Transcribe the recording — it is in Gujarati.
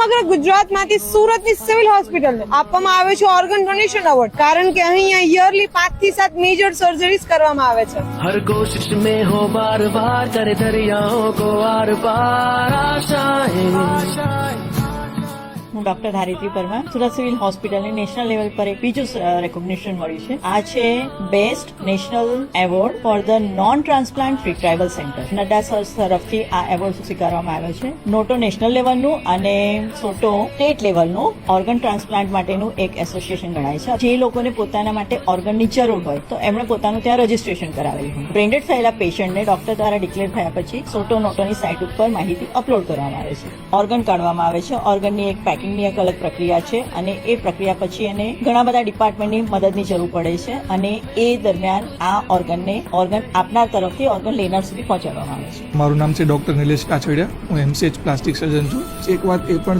સમગ્ર ગુજરાતમાંથી સુરતની સિવિલ હોસ્પિટલ આપવામાં આવે છે ઓર્ગન ડોનેશન એવોર્ડ કારણ કે અહીંયા યરલી પાંચથી સાત મેજર સર્જરીઝ કરવામાં આવે છે. હર કોશિશ મે હો બાર બાર કરે દરિયાઓ કો આર પાર આશાએ. હું ડોક્ટર ધારિત્રી પરમાર, સુરત સિવિલ હોસ્પિટલને નેશનલ લેવલ પર એક બીજું રેકોગ્નિશન મળ્યું છે. આ છે best national award for the non transplant free tribal centre Nadda sir તરફથી આ એવોર્ડ સ્વીકારવામાં આવ્યો છે. નોટો નેશનલ લેવલનું અને સોટો સ્ટેટ લેવલનું ઓર્ગન ટ્રાન્સપ્લાન્ટ માટેનું એક એસોસિએશન ગણાય છે. જે લોકોને પોતાના માટે ઓર્ગનની જરૂર હોય, તો એમણે પોતાનું ત્યાં રજીસ્ટ્રેશન કરાવેલું હોય. બ્રેન્ડેડ થયેલા પેશન્ટને ડોક્ટર દ્વારા ડિક્લેર થયા પછી સોટો નોટોની સાઇટ ઉપર માહિતી અપલોડ કરવામાં આવે છે. ઓર્ગન કાઢવામાં આવે છે. ઓર્ગનની એક પેકિંગની એક અલગ પ્રક્રિયા છે અને એ પ્રક્રિયા પછી એને ઘણા બધા ડિપાર્ટમેન્ટની મદદની જરૂર પડે છે અને એ દરમિયાન આ ઓર્ગનને ઓર્ગન આપનાર તરફથી ઓર્ગન લેનાર સુધી પહોંચાડવામાં આવે છે. મારું નામ છે ડૉક્ટર નિલેશ કાછડિયા. હું એમસીએચ પ્લાસ્ટિક સર્જન છું. એક વાત એ પણ